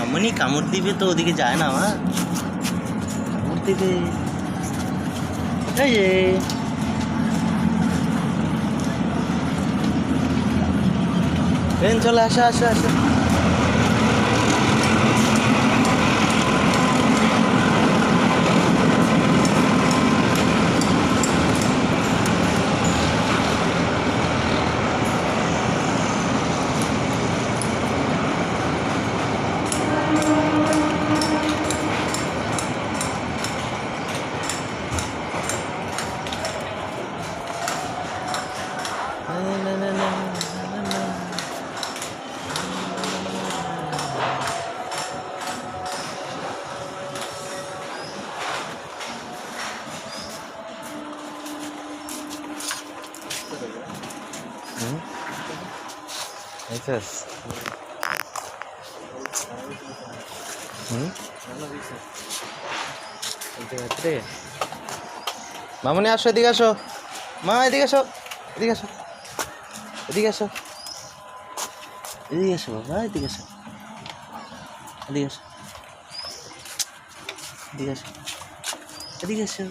আমনি কামড় দিবে তো ওদিকে যায় না মা। কামড় দিবে। এই এই চলে আসা আসা আসো। হুম? খাইছাস? হুম? বলতে পারছি রে। মামনি আসো এদিকে আসো মা এদিকে আসো এদিকে আসো এদিকে আসো এদিকে আসো বাবা এদিকে আসো এদিকে আসো এদিকে আসো এদিকে আসো